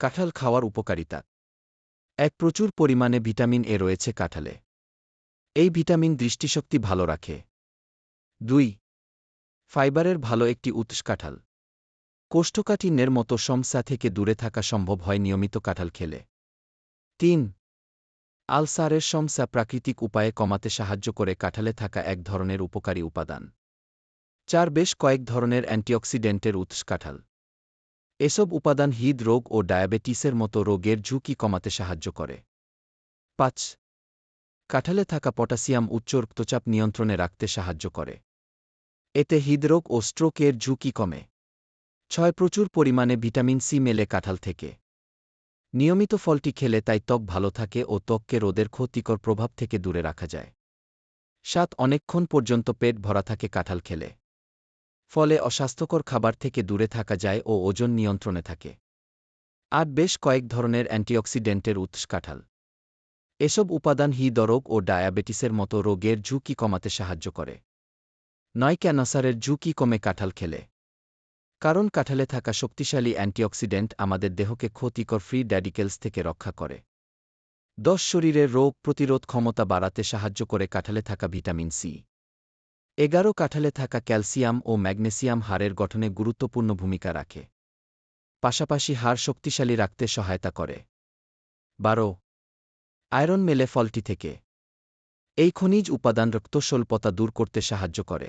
কাঁঠাল খাওয়ার উপকারিতা। এক প্রচুর পরিমাণে ভিটামিন এ রয়েছে কাঁঠালে। এই ভিটামিন দৃষ্টিশক্তি ভালো রাখে। দুই, ফাইবারের ভালো একটি উৎস কাঁঠাল। কোষ্ঠকাঠিন্যের মতো সমস্যা থেকে দূরে থাকা সম্ভব হয় নিয়মিত কাঁঠাল খেলে। তিন, আলসারের সমস্যা প্রাকৃতিক উপায়ে কমাতে সাহায্য করে কাঁঠালে থাকা এক ধরনের উপকারী উপাদান। চার, বেশ কয়েক ধরনের অ্যান্টিঅক্সিডেন্টের উৎস কাঁঠাল। এসব উপাদান হৃদরোগ ও ডায়াবেটিসের মতো রোগের ঝুঁকি কমাতে সাহায্য করে। পাঁচ, কাঁঠালে থাকা পটাশিয়াম উচ্চ রক্তচাপ নিয়ন্ত্রণে রাখতে সাহায্য করে। এতে হৃদরোগ ও স্ট্রোকের ঝুঁকি কমে। ছয়, প্রচুর পরিমাণে ভিটামিন সি মেলে কাঁঠাল থেকে। নিয়মিত ফলটি খেলে তাই ত্বক ভালো থাকে ও ত্বককে রোদের ক্ষতিকর প্রভাব থেকে দূরে রাখা যায়। সাত, অনেকক্ষণ পর্যন্ত পেট ভরা থাকে কাঁঠাল খেলে। ফলে অস্বাস্থ্যকর খাবার থেকে দূরে থাকা যায় ও ওজন নিয়ন্ত্রণে থাকে। আর বেশ কয়েক ধরনের অ্যান্টিঅক্সিডেন্টের উৎস কাঁঠাল। এসব উপাদান হৃদরোগ ও ডায়াবেটিসের মতো রোগের ঝুঁকি কমাতে সাহায্য করে। নয়, ক্যানসারের ঝুঁকি কমে কাঁঠাল খেলে। কারণ কাঁঠালে থাকা শক্তিশালী অ্যান্টিঅক্সিডেন্ট আমাদের দেহকে ক্ষতিকর ফ্রি ড্যাডিকেলস থেকে রক্ষা করে। দশ, শরীরের রোগ প্রতিরোধ ক্ষমতা বাড়াতে সাহায্য করে কাঁঠালে থাকা ভিটামিন সি। এগারো কাঁঠালে থাকা ক্যালসিয়াম ও ম্যাগনেসিয়াম হাড়ের গঠনে গুরুত্বপূর্ণ ভূমিকা রাখে। পাশাপাশি হাড় শক্তিশালী রাখতে সহায়তা করে। বারো, আয়রন মেলে ফলটি থেকে। এই খনিজ উপাদান রক্তস্বল্পতা দূর করতে সাহায্য করে।